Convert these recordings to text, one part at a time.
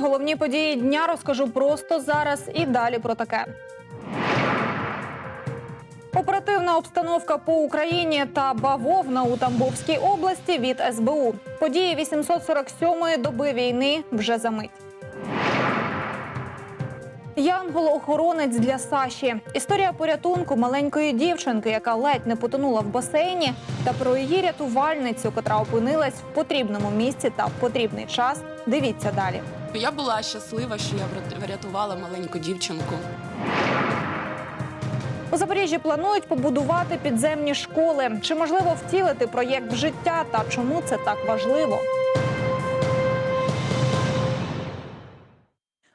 Головні події дня розкажу просто зараз і далі про таке. Оперативна обстановка по Україні та бавовна у Тамбовській області від СБУ. Події 847-ї доби війни вже за мить. Янгол-охоронець для Саші. Історія порятунку маленької дівчинки, яка ледь не потонула в басейні, та про її рятувальницю, котра опинилась в потрібному місці та в потрібний час. Дивіться далі. Я була щаслива, що я врят- врятувала маленьку дівчинку. У Запоріжжі планують побудувати підземні школи. Чи можливо втілити проєкт в життя та чому це так важливо?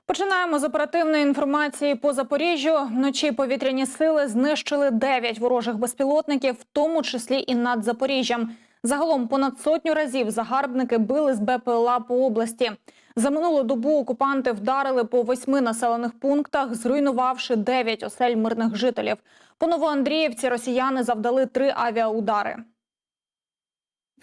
Починаємо з оперативної інформації по Запоріжжю. Вночі повітряні сили знищили 9 ворожих безпілотників, в тому числі і над Запоріжжям. Загалом понад сотню разів загарбники били з БПЛА по області. За минулу добу окупанти вдарили по восьми населених пунктах, зруйнувавши дев'ять осель мирних жителів. По Новоандріївці росіяни завдали три авіаудари.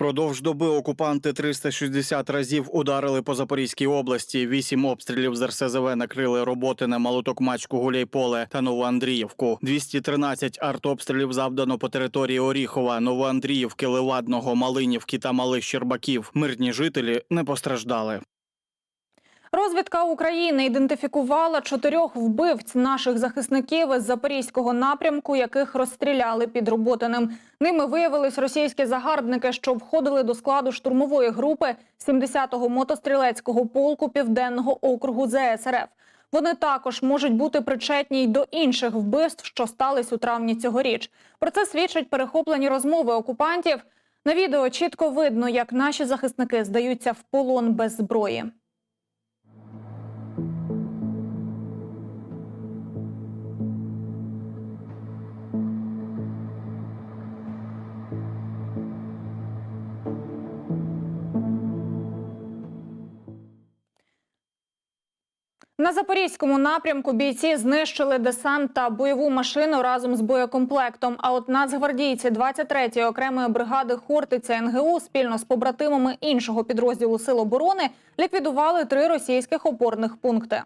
Продовж доби окупанти 360 разів ударили по Запорізькій області. Вісім обстрілів з РСЗВ накрили роботи на Малотокмачку, Гуляйполе та Новоандріївку. 213 артобстрілів завдано по території Оріхова, Новоандріївки, Левадного, Малинівки та Малих Щербаків. Мирні жителі не постраждали. Розвідка України ідентифікувала чотирьох вбивць наших захисників із запорізького напрямку, яких розстріляли під Роботиним. Ними виявились російські загарбники, що входили до складу штурмової групи 70-го мотострілецького полку Південного округу ЗСРФ. Вони також можуть бути причетні й до інших вбивств, що стались у травні цьогоріч. Про це свідчать перехоплені розмови окупантів. На відео чітко видно, як наші захисники здаються в полон без зброї. На запорізькому напрямку бійці знищили десант та бойову машину разом з боєкомплектом. А от нацгвардійці 23-ї окремої бригади Хортиця НГУ спільно з побратимами іншого підрозділу Сил оборони ліквідували три російських опорних пункти.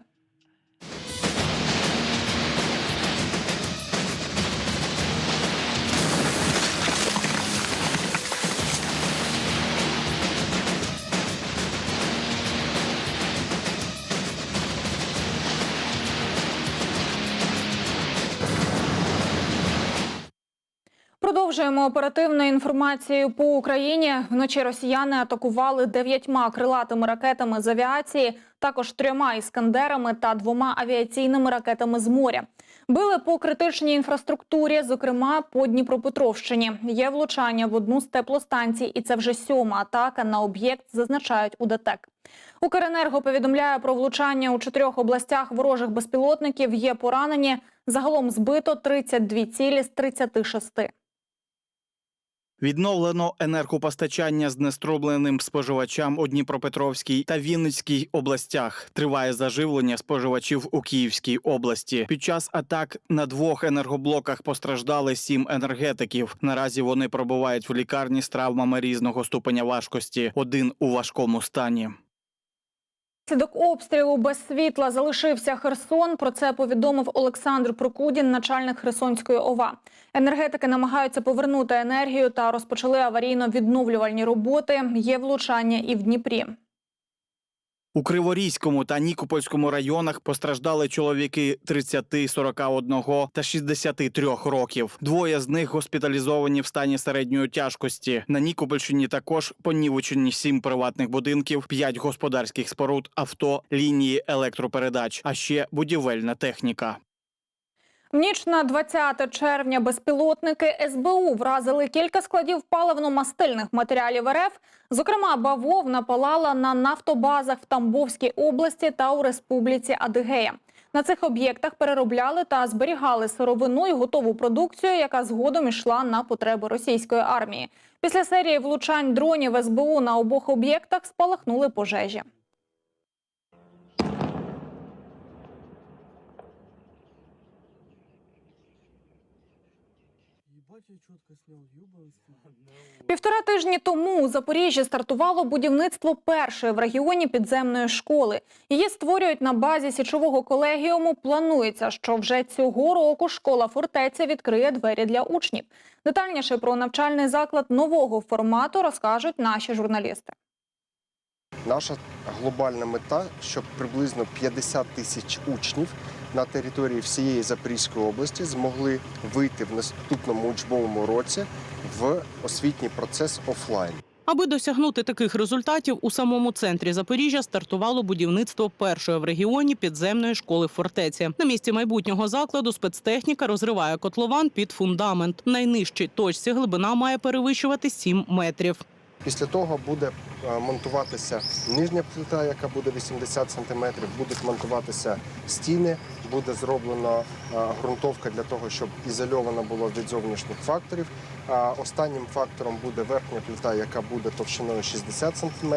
Продовжуємо оперативну інформацію по Україні. Вночі росіяни атакували дев'ятьма крилатими ракетами з авіації, також трьома іскандерами та двома авіаційними ракетами з моря. Били по критичній інфраструктурі, зокрема по Дніпропетровщині. Є влучання в одну з теплостанцій, і це вже сьома атака на об'єкт, зазначають у ДТЕК. Укренерго повідомляє про влучання у чотирьох областях ворожих безпілотників. Є поранені. Загалом збито 32 цілі з 36. Відновлено енергопостачання знестробленим споживачам у Дніпропетровській та Вінницькій областях. Триває заживлення споживачів у Київській області. Під час атак на двох енергоблоках постраждали сім енергетиків. Наразі вони пробувають в лікарні з травмами різного ступеня важкості. Один у важкому стані. Слідок обстрілу без світла залишився Херсон. Про це повідомив Олександр Прокудін, начальник Херсонської ОВА. Енергетики намагаються повернути енергію та розпочали аварійно-відновлювальні роботи. Є влучання і в Дніпрі. У Криворізькому та Нікопольському районах постраждали чоловіки 30, 41 та 63 років. Двоє з них госпіталізовані в стані середньої тяжкості. На Нікопольщині також понівечені сім приватних будинків, п'ять господарських споруд, авто, лінії електропередач, а ще будівельна техніка. В ніч на 20 червня безпілотники СБУ вразили кілька складів паливно-мастильних матеріалів РФ. Зокрема, бавовна палала на нафтобазах в Тамбовській області та у Республіці Адигея. На цих об'єктах переробляли та зберігали сировину і готову продукцію, яка згодом ішла на потреби російської армії. Після серії влучань дронів СБУ на обох об'єктах спалахнули пожежі. Півтора тижні тому у Запоріжжі стартувало будівництво першої в регіоні підземної школи. Її створюють на базі січового колегіуму. Планується, що вже цього року школа фортеця відкриє двері для учнів. Детальніше про навчальний заклад нового формату розкажуть наші журналісти. Наша глобальна мета, щоб приблизно 50 тисяч учнів на території всієї Запорізької області змогли вийти в наступному учбовому році в освітній процес офлайн. Аби досягнути таких результатів, у самому центрі Запоріжжя стартувало будівництво першої в регіоні підземної школи фортеці. На місці майбутнього закладу спецтехніка розриває котлован під фундамент. Найнижчій точці глибина має перевищувати 7 метрів. Після того буде е, монтуватися нижня плита, яка буде 80 см, будуть монтуватися стіни, буде зроблена е, ґрунтовка для того, щоб ізольовано було від зовнішніх факторів. Останнім фактором буде верхня плита, яка буде товщиною 60 см.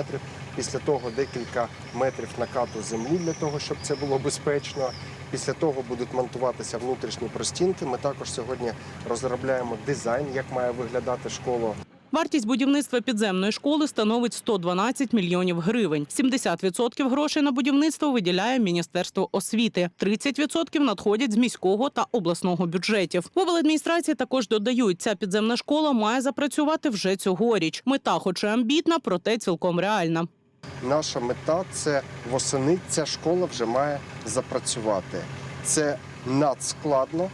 Після того декілька метрів накату землі для того, щоб це було безпечно. Після того будуть монтуватися внутрішні простінки. Ми також сьогодні розробляємо дизайн, як має виглядати школа. Вартість будівництва підземної школи становить 112 мільйонів гривень. 70% грошей на будівництво виділяє Міністерство освіти. 30% надходять з міського та обласного бюджетів. В обладміністрації також додають, ця підземна школа має запрацювати вже цьогоріч. Мета, хоч і амбітна, проте цілком реальна. Наша мета це восени ця школа вже має запрацювати. Це надскладно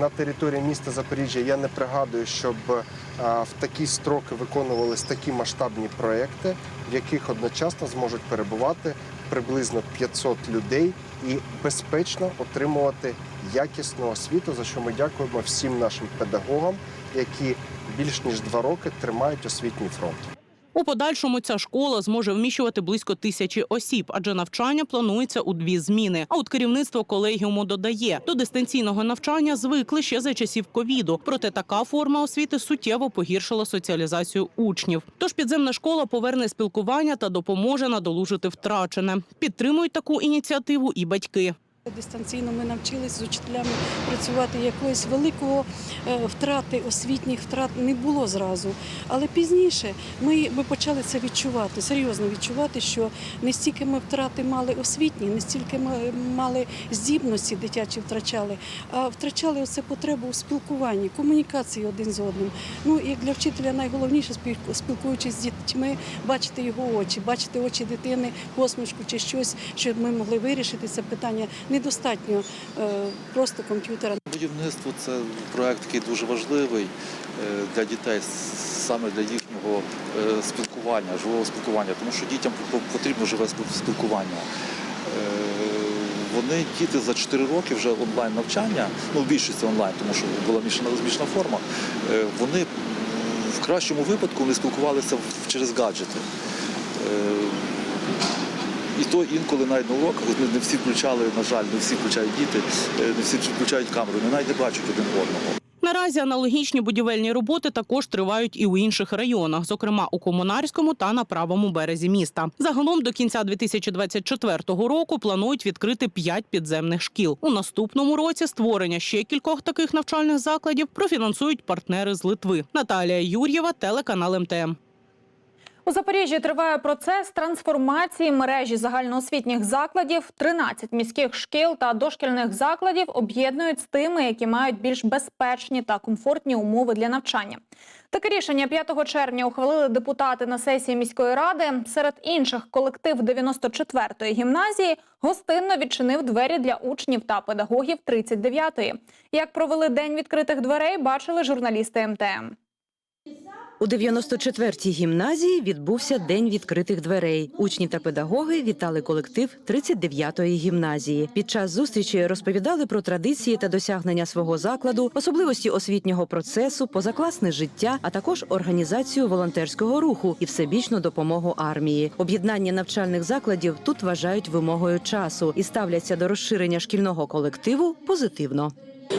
на території міста Запоріжжя. Я не пригадую, щоб е, в такі строки виконувались такі масштабні проекти, в яких одночасно зможуть перебувати приблизно 500 людей і безпечно отримувати якісну освіту, за що ми дякуємо всім нашим педагогам, які більш ніж два роки тримають освітній фронт. У подальшому ця школа зможе вміщувати близько тисячі осіб, адже навчання планується у дві зміни. А от керівництво колегіуму додає, до дистанційного навчання звикли ще за часів ковіду. Проте така форма освіти суттєво погіршила соціалізацію учнів. Тож підземна школа поверне спілкування та допоможе надолужити втрачене. Підтримують таку ініціативу і батьки. Дистанційно ми навчились з учителями працювати якоїсь великого е, втрати, освітніх втрат не було зразу. Але пізніше ми, ми почали це відчувати, серйозно відчувати, що не стільки ми втрати мали освітні, не стільки ми мали здібності дитячі втрачали, а втрачали оце потребу у спілкуванні, комунікації один з одним. Ну як для вчителя найголовніше спіл- спілкуючись з дітьми, бачити його очі, бачити очі дитини, посмішку чи щось, щоб ми могли вирішити це питання. Недостатньо е, просто комп'ютера. Будівництво це проект такий дуже важливий е, для дітей, саме для їхнього е, спілкування, живого спілкування, тому що дітям потрібно живе спілкування. Вони діти за 4 роки вже онлайн навчання, ну в більшості онлайн, тому що була мішана розміщена форма. Вони в кращому випадку вони спілкувалися через гаджети. І то інколи навіть на уроках не, не всі включали, на жаль, не всі включають діти, е, не всі включають камеру, не навіть не бачать один одного. Наразі аналогічні будівельні роботи також тривають і у інших районах, зокрема у Комунарському та на правому березі міста. Загалом до кінця 2024 року планують відкрити п'ять підземних шкіл. У наступному році створення ще кількох таких навчальних закладів профінансують партнери з Литви. Наталія Юр'єва, телеканал МТМ. У Запоріжжі триває процес трансформації мережі загальноосвітніх закладів. 13 міських шкіл та дошкільних закладів об'єднують з тими, які мають більш безпечні та комфортні умови для навчання. Таке рішення 5 червня ухвалили депутати на сесії міської ради. Серед інших колектив 94-ї гімназії гостинно відчинив двері для учнів та педагогів 39-ї. Як провели день відкритих дверей, бачили журналісти МТМ. У 94-й гімназії відбувся день відкритих дверей. Учні та педагоги вітали колектив 39-ї гімназії. Під час зустрічі розповідали про традиції та досягнення свого закладу, особливості освітнього процесу, позакласне життя, а також організацію волонтерського руху і всебічну допомогу армії. Об'єднання навчальних закладів тут вважають вимогою часу і ставляться до розширення шкільного колективу позитивно.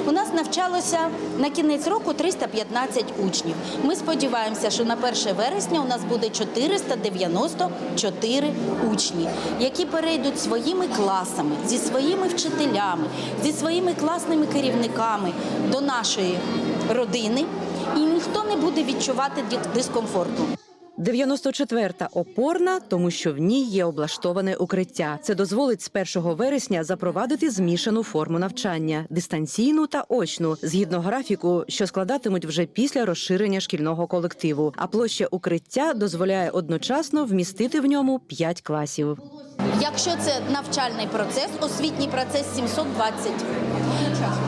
У нас навчалося на кінець року 315 учнів. Ми сподіваємося, що на 1 вересня у нас буде 494 учні, які перейдуть своїми класами, зі своїми вчителями, зі своїми класними керівниками до нашої родини і ніхто не буде відчувати дискомфорту. 94-та опорна, тому що в ній є облаштоване укриття. Це дозволить з 1 вересня запровадити змішану форму навчання дистанційну та очну, згідно графіку, що складатимуть вже після розширення шкільного колективу. А площа укриття дозволяє одночасно вмістити в ньому 5 класів. Якщо це навчальний процес, освітній процес 720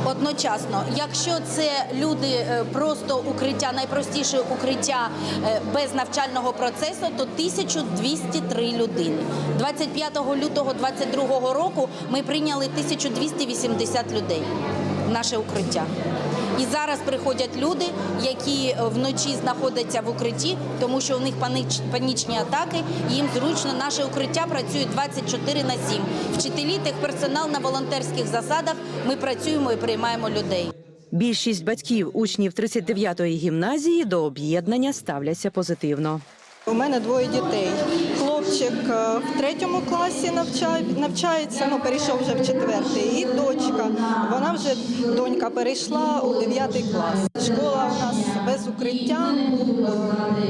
одночасно. Якщо це люди е, просто укриття, найпростіше укриття е, без навчального процесу, то 1203 людини. 25 лютого 2022 року ми прийняли 1280 людей в наше укриття. І зараз приходять люди, які е, вночі знаходяться в укритті, тому що у них панічні атаки. Їм зручно наше укриття працює 24 на 7. Вчителі, техперсонал на волонтерських засадах. Ми працюємо і приймаємо людей. Більшість батьків учнів 39-ї гімназії до об'єднання ставляться позитивно. У мене двоє дітей. Хлопчик е, в третьому класі навчає, навчається, ну перейшов вже в четвертий. І дочка. Вона вже донька перейшла у дев'ятий клас. Школа у нас без укриття,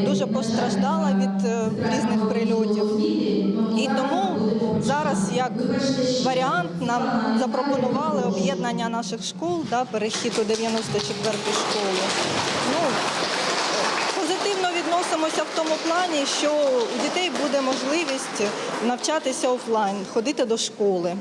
дуже постраждала від е, різних прильотів. І тому зараз, як варіант, нам запропонували об'єднання наших школ, да, перехід у 94 школу. Ну, відносимося в тому плані, що у дітей буде можливість навчатися офлайн, ходити до школи.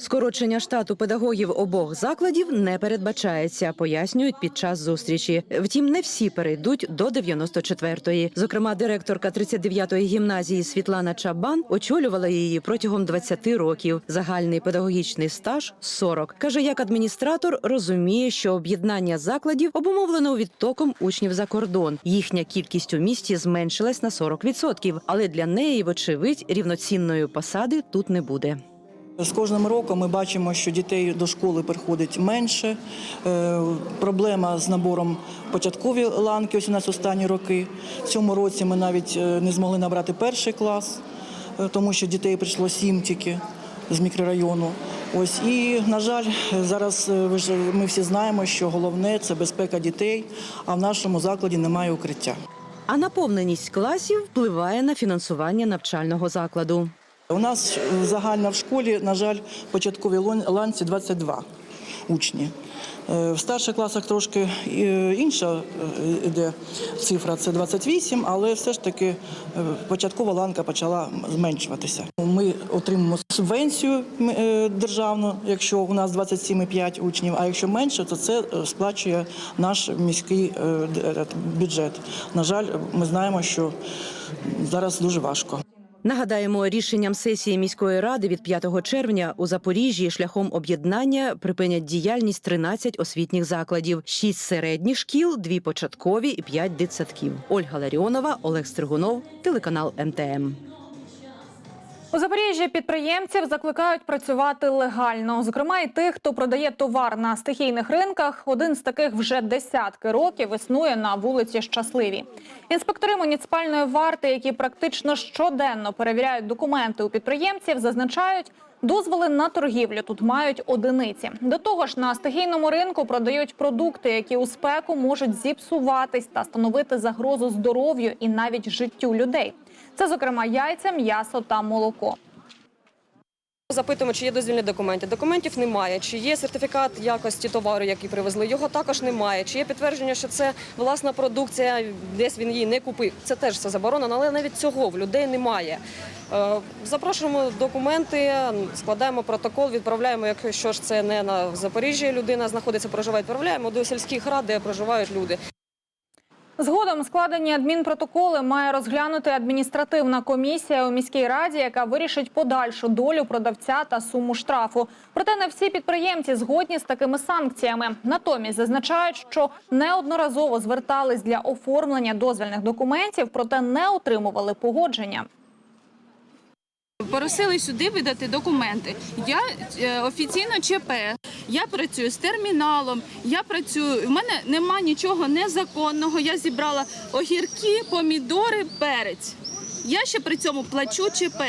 Скорочення штату педагогів обох закладів не передбачається, пояснюють під час зустрічі. Втім, не всі перейдуть до 94-ї. Зокрема, директорка 39-ї гімназії Світлана Чабан очолювала її протягом 20 років. Загальний педагогічний стаж 40. каже, як адміністратор розуміє, що об'єднання закладів обумовлено відтоком учнів за кордон. Їхня кількість у місті зменшилась на 40%, але для неї, вочевидь, рівноцінної посади тут не буде. З кожним роком ми бачимо, що дітей до школи приходить менше. Е, Проблема з набором початкові ланки ось у нас останні роки. В цьому році ми навіть е, не змогли набрати перший клас, е, тому що дітей прийшло сім тільки з мікрорайону. Ось і на жаль, зараз ми всі знаємо, що головне це безпека дітей, а в нашому закладі немає укриття. А наповненість класів впливає на фінансування навчального закладу. У нас е, загально в школі, на жаль, початковій ланці 22 учні. Е, В старших класах трошки е, інша йде цифра, це 28, але все ж таки початкова ланка почала зменшуватися. Ми отримуємо субвенцію державну, якщо у нас 27,5 учнів, а якщо менше, то це сплачує наш міський бюджет. На жаль, ми знаємо, що зараз дуже важко. Нагадаємо, рішенням сесії міської ради від 5 червня у Запоріжжі шляхом об'єднання припинять діяльність 13 освітніх закладів, 6 середніх шкіл, 2 початкові і 5 дитсадків. Ольга Ларіонова, Олег Стригунов, телеканал МТМ. У Запоріжжі підприємців закликають працювати легально, зокрема і тих, хто продає товар на стихійних ринках. Один з таких вже десятки років існує на вулиці Щасливі. Інспектори муніципальної варти, які практично щоденно перевіряють документи у підприємців, зазначають. Дозволи на торгівлю тут мають одиниці. До того ж, на стихійному ринку продають продукти, які у спеку можуть зіпсуватись та становити загрозу здоров'ю і навіть життю людей. Це, зокрема, яйця, м'ясо та молоко. Запитуємо, чи є дозвільні документи. Документів немає. Чи є сертифікат якості товару, який привезли? Його також немає. Чи є підтвердження, що це власна продукція, десь він її не купив? Це теж все заборонено, але навіть цього в людей немає. Е, Запрошуємо документи, складаємо протокол, відправляємо, якщо ж це не на Запоріжжі людина знаходиться, проживає, відправляємо до сільських рад, де проживають люди. Згодом складені адмінпротоколи має розглянути адміністративна комісія у міській раді, яка вирішить подальшу долю продавця та суму штрафу. Проте не всі підприємці згодні з такими санкціями. Натомість зазначають, що неодноразово звертались для оформлення дозвільних документів, проте не отримували погодження. Просили сюди видати документи. Я е, офіційно ЧП. Я працюю з терміналом. Я працюю. У мене нема нічого незаконного. Я зібрала огірки, помідори, перець. Я ще при цьому плачу ЧП.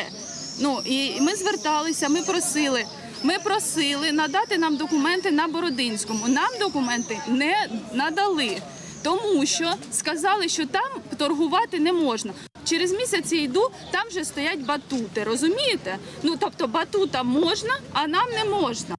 Ну і ми зверталися, ми просили. Ми просили надати нам документи на Бородинському. Нам документи не надали. Тому що сказали, що там торгувати не можна. Через місяць я йду, там вже стоять батути. Розумієте? Ну тобто батута можна, а нам не можна.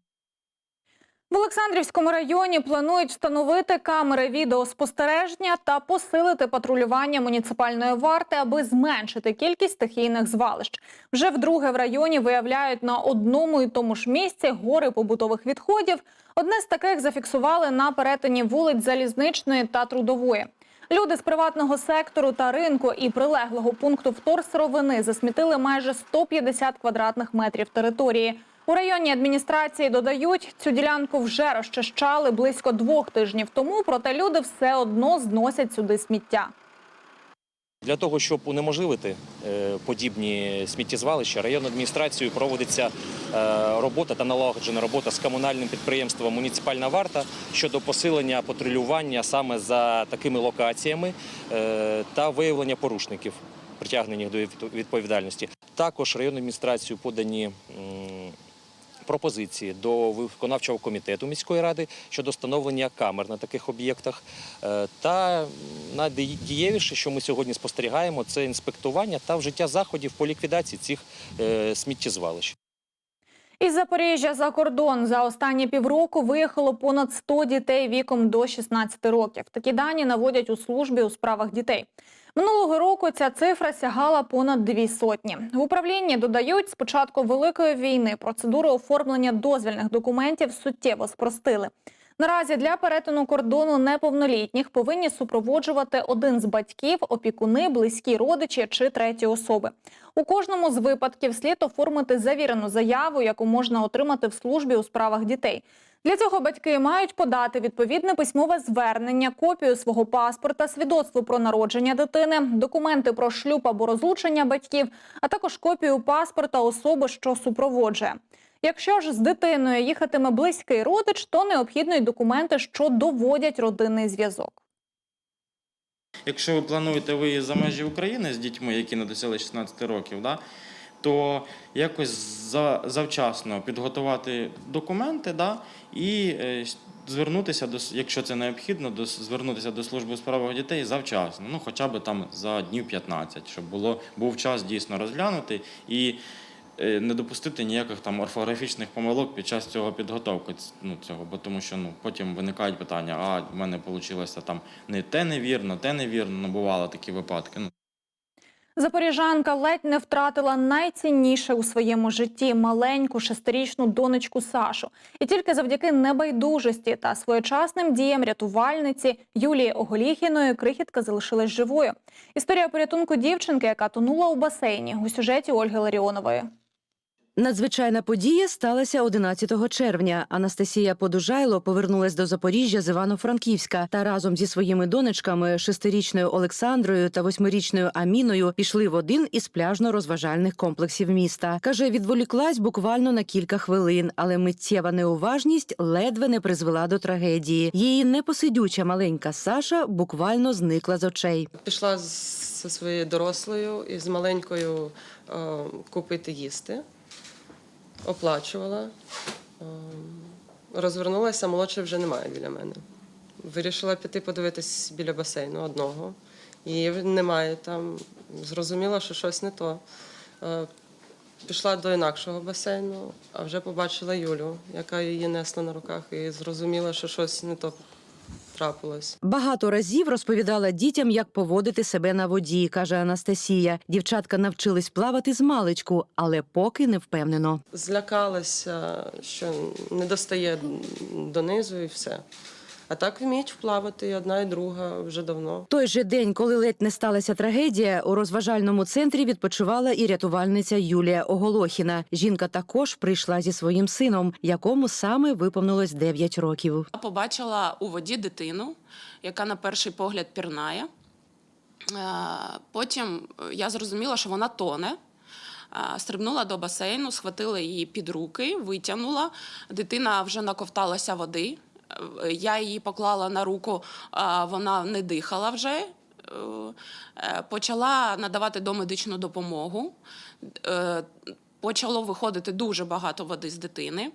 В Олександрівському районі планують встановити камери відеоспостереження та посилити патрулювання муніципальної варти, аби зменшити кількість стихійних звалищ. Вже вдруге в районі виявляють на одному і тому ж місці гори побутових відходів. Одне з таких зафіксували на перетині вулиць Залізничної та Трудової. Люди з приватного сектору та ринку і прилеглого пункту вторсировини засмітили майже 150 квадратних метрів території. У районній адміністрації додають, цю ділянку вже розчищали близько двох тижнів тому, проте люди все одно зносять сюди сміття. Для того, щоб унеможливити е, подібні сміттєзвалища, районною адміністрацією проводиться е, робота та налагоджена робота з комунальним підприємством Муніципальна варта щодо посилення патрулювання саме за такими локаціями е, та виявлення порушників, притягнення до відповідальності. Також районною адміністрацією подані пропозиції до виконавчого комітету міської ради щодо встановлення камер на таких об'єктах. Е, Та найдієвіше, що ми сьогодні спостерігаємо, це інспектування та вжиття заходів по ліквідації цих е, сміттєзвалищ. Із Запоріжжя за кордон за останні півроку виїхало понад 100 дітей віком до 16 років. Такі дані наводять у службі у справах дітей. Минулого року ця цифра сягала понад дві сотні. В управлінні додають, з початку великої війни процедуру оформлення дозвільних документів суттєво спростили. Наразі для перетину кордону неповнолітніх повинні супроводжувати один з батьків, опікуни, близькі родичі чи треті особи. У кожному з випадків слід оформити завірену заяву, яку можна отримати в службі у справах дітей. Для цього батьки мають подати відповідне письмове звернення, копію свого паспорта, свідоцтво про народження дитини, документи про шлюб або розлучення батьків, а також копію паспорта особи, що супроводжує. Якщо ж з дитиною їхатиме близький родич, то необхідно й документи, що доводять родинний зв'язок. Якщо ви плануєте виїзд за межі України з дітьми, які не досягли 16 років, да, то якось за, завчасно підготувати документи да, і е, звернутися до якщо це необхідно, до звернутися до служби у справах дітей завчасно, ну хоча б там за днів 15, щоб було був час дійсно розглянути і е, не допустити ніяких там орфографічних помилок під час цього підготовки ну, цього, бо тому що ну потім виникають питання: а в мене вийшло там не те невірно, те невірно. Ну бували такі випадки. Ну Запоріжанка ледь не втратила найцінніше у своєму житті маленьку шестирічну донечку Сашу. І тільки завдяки небайдужості та своєчасним діям рятувальниці Юлії Оголіхіної крихітка залишилась живою. Історія порятунку дівчинки, яка тонула у басейні, у сюжеті Ольги Ларіонової. Надзвичайна подія сталася 11 червня. Анастасія Подужайло повернулась до Запоріжжя з Івано-Франківська та разом зі своїми донечками, шестирічною Олександрою та восьмирічною Аміною, пішли в один із пляжно-розважальних комплексів міста. Каже, відволіклась буквально на кілька хвилин, але миттєва неуважність ледве не призвела до трагедії. Її непосидюча маленька Саша буквально зникла з очей. Пішла зі своєю дорослою і з маленькою е, купити їсти, оплачувала. Е, розвернулася, молодшої вже немає біля мене. Вирішила піти подивитись біля басейну одного. Її немає там. Зрозуміла, що щось не то. Е, Пішла до інакшого басейну, а вже побачила Юлю, яка її несла на руках, і зрозуміла, що щось не то трапилось. Багато разів розповідала дітям, як поводити себе на воді, каже Анастасія. Дівчатка навчились плавати з маличку, але поки не впевнено. Злякалася, що не достає донизу і все. А так вміють вплавати і одна, і друга вже давно. Той же день, коли ледь не сталася трагедія, у розважальному центрі відпочивала і рятувальниця Юлія Оголохіна. Жінка також прийшла зі своїм сином, якому саме виповнилось 9 років. Я побачила у воді дитину, яка на перший погляд пірнає. Е, Потім е, я зрозуміла, що вона тоне. Е, Стрибнула до басейну, схватила її під руки, витягнула. Дитина вже наковталася води. Я її поклала на руку, вона не дихала вже. Е, Почала надавати домедичну допомогу. Е, Почало виходити дуже багато води з дитини.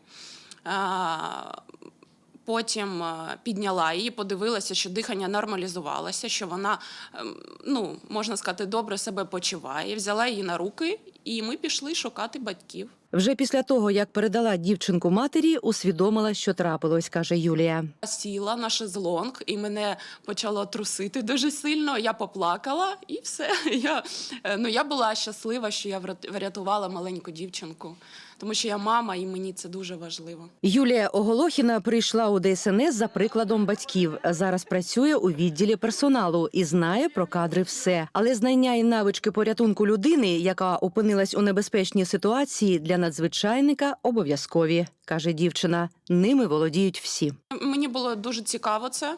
Потім е, підняла її, подивилася, що дихання нормалізувалося, що вона, ем, ну можна сказати, добре себе почуває. Взяла її на руки, і ми пішли шукати батьків. Вже після того, як передала дівчинку матері, усвідомила, що трапилось, каже Юлія. Сіла на шезлонг, і мене почало трусити дуже сильно. Я поплакала, і все. Я, е, ну, я була щаслива, що я врят- врятувала маленьку дівчинку, тому що я мама, і мені це дуже важливо. Юлія Оголохіна прийшла у ДСНС за прикладом батьків. Зараз працює у відділі персоналу і знає про кадри все. Але знання і навички порятунку людини, яка опинилась у небезпечній ситуації, для надзвичайника обов'язкові, каже дівчина. Ними володіють всі. Мені було дуже цікаво це.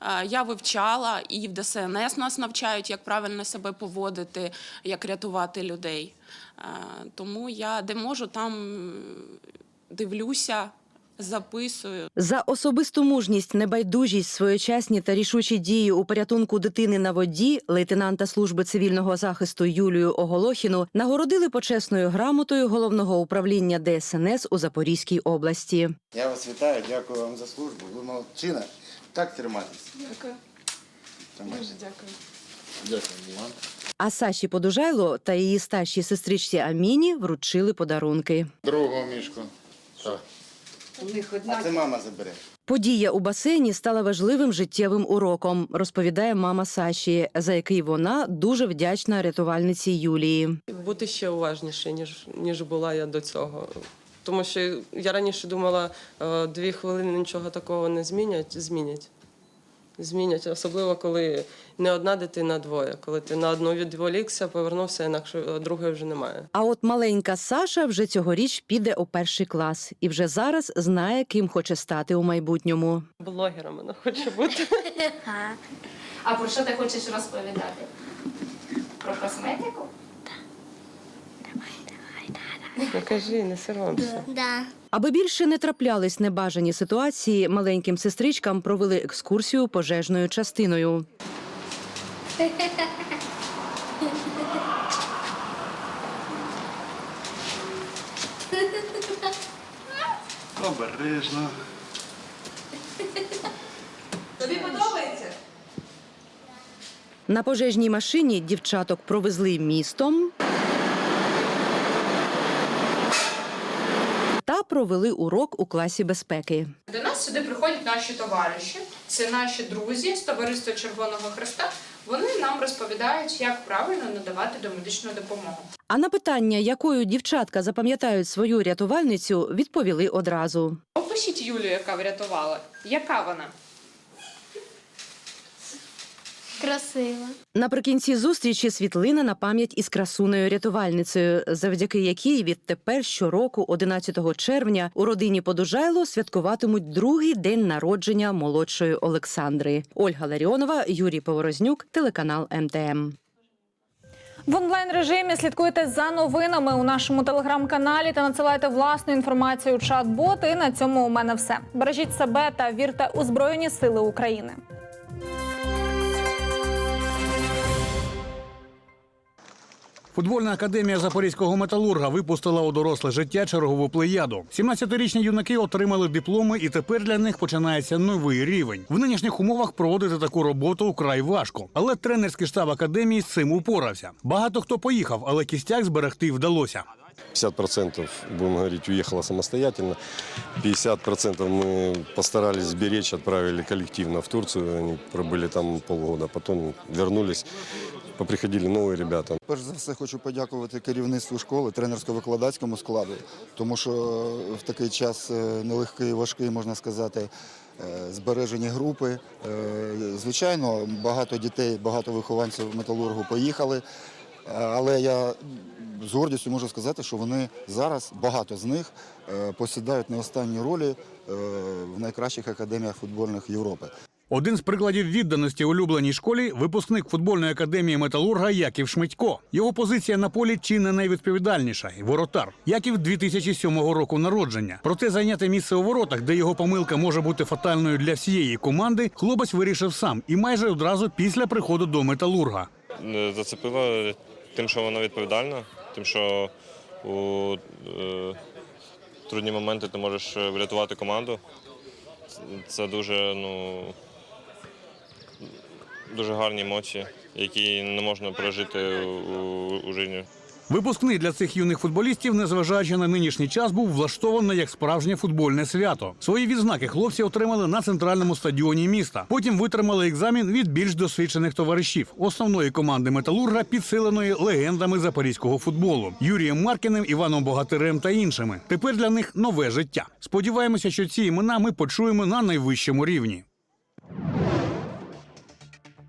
Е, Я вивчала і в ДСНС нас навчають, як правильно себе поводити, як рятувати людей. Е, Тому я де можу, там дивлюся, записую. За особисту мужність, небайдужість, своєчасні та рішучі дії у порятунку дитини на воді лейтенанта служби цивільного захисту Юлію Оголохіну нагородили почесною грамотою головного управління ДСНС у Запорізькій області. Я вас вітаю, дякую вам за службу. Ви молодчина. Так тримайтесь. Дякую. Тримайтесь. дякую. Дякую вам. А Саші Подужайло та її старшій сестричці Аміні вручили подарунки. Другого мішку. Так. А це мама забере. Подія у басейні стала важливим життєвим уроком, розповідає мама Саші, за який вона дуже вдячна рятувальниці Юлії. Бути ще уважніше, ніж, ніж була я до цього. Тому що я раніше думала, е, дві хвилини нічого такого не змінять. Змінять. Змінять, особливо коли не одна дитина, а двоє. Коли ти на одну відволікся, повернувся, інакше е, другої вже немає. А от маленька Саша вже цьогоріч піде у перший клас і вже зараз знає, ким хоче стати у майбутньому. Блогером вона хоче бути. А про що ти хочеш розповідати? Про косметику? Ну, кажи, не соромся. Аби більше не траплялись небажані ситуації, маленьким сестричкам провели екскурсію пожежною частиною. Обережно. Тобі подобається? На пожежній машині дівчаток провезли містом та провели урок у класі безпеки. До нас сюди приходять наші товариші, це наші друзі з товариства Червоного Хреста. Вони нам розповідають, як правильно надавати домедичну допомогу. А на питання, якою дівчатка запам'ятають свою рятувальницю, відповіли одразу. Опишіть Юлію, яка врятувала. Яка вона? Красива. Наприкінці зустрічі світлина на пам'ять із красуною рятувальницею, завдяки якій відтепер щороку, 11 червня, у родині Подужайло святкуватимуть другий день народження молодшої Олександри. Ольга Ларіонова, Юрій Поворознюк, телеканал МТМ. В онлайн режимі слідкуйте за новинами у нашому телеграм-каналі та надсилайте власну інформацію у чат-бот. І на цьому у мене все. Бережіть себе та вірте у Збройні Сили України. Футбольна академія запорізького металурга випустила у доросле життя чергову плеяду. 17-річні юнаки отримали дипломи, і тепер для них починається новий рівень. В нинішніх умовах проводити таку роботу вкрай важко. Але тренерський штаб академії з цим упорався. Багато хто поїхав, але кістяк зберегти вдалося. 50% будем говорить, уехало самостоятельно. 50% мы постарались сберечь, отправили коллективно в Турцию. Они пробыли там полгода, потом вернулись, поприходили новые ребята. Перш за все хочу подякувати керівництву школи, тренерсько-викладацькому складу, тому що в такий час е, нелегкий, важкий, можна сказати, е, збережені групи. Е, Звичайно, багато дітей, багато вихованців металургу поїхали. Е, Але я з гордістю можу сказати, що вони зараз, багато з них, е, посідають не останні ролі е, в найкращих академіях футбольних Європи. Один з прикладів відданості улюбленій школі випускник футбольної академії металурга Яків Шмитько. Його позиція на полі чи не найвідповідальніша воротар. Яків 2007 року народження. Проте зайняти місце у воротах, де його помилка може бути фатальною для всієї команди, хлопець вирішив сам і майже одразу після приходу до металурга. Зацепило тим, що вона відповідальна, тим, що у е, трудні моменти ти можеш врятувати команду. це дуже, ну, дуже гарні емоції, які не можна пережити у, у житті. Випускний для цих юних футболістів, незважаючи на нинішній час, був влаштований як справжнє футбольне свято. Свої відзнаки хлопці отримали на центральному стадіоні міста. Потім витримали екзамен від більш досвідчених товаришів основної команди металурга, підсиленої легендами запорізького футболу Юрієм Маркіним, Іваном Богатирем та іншими. Тепер для них нове життя. Сподіваємося, що ці імена ми почуємо на найвищому рівні.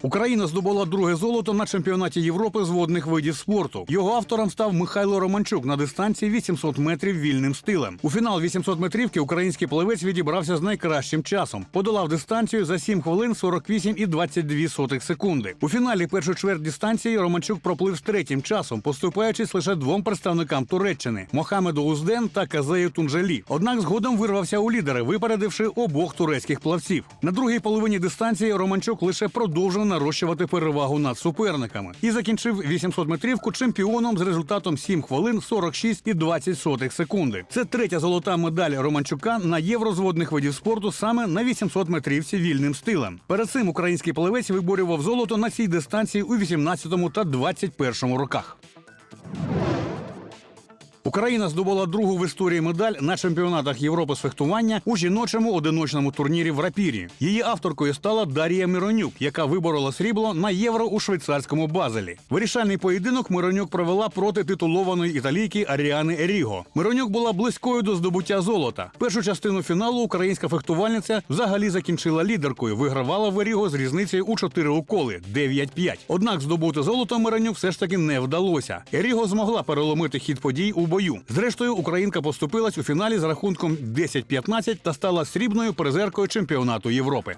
Україна здобула друге золото на чемпіонаті Європи з водних видів спорту. Його автором став Михайло Романчук на дистанції 800 метрів вільним стилем. У фінал 800 метрівки український плавець відібрався з найкращим часом. Подолав дистанцію за 7 хвилин 48 і 22 сотих секунди. У фіналі першу чверть дистанції Романчук проплив з третім часом, поступаючись лише двом представникам Туреччини Мохамеду Узден та Казею Тунжелі. Однак згодом вирвався у лідери, випередивши обох турецьких плавців. На другій половині дистанції Романчук лише продовжив нарощувати перевагу над суперниками і закінчив 800 метрівку чемпіоном з результатом 7 хвилин 46 і 20 сотих секунди. Це третя золота медаль Романчука на єврозводних видів спорту саме на 800 метрівці вільним стилем. Перед цим український плавець виборював золото на цій дистанції у 18 та 21 роках. Україна здобула другу в історії медаль на чемпіонатах Європи з фехтування у жіночому одиночному турнірі в рапірі. Її авторкою стала Дар'я Миронюк, яка виборола срібло на євро у швейцарському базелі. Вирішальний поєдинок Миронюк провела проти титулованої італійки Аріани Еріго. Миронюк була близькою до здобуття золота. Першу частину фіналу українська фехтувальниця взагалі закінчила лідеркою. Вигравала в Еріго з різницею у 4 уколи 9-5. Однак здобути золото Миронюк все ж таки не вдалося. Еріго змогла переломити хід подій у бою. Зрештою, українка поступилась у фіналі з рахунком 10-15 та стала срібною призеркою чемпіонату Європи.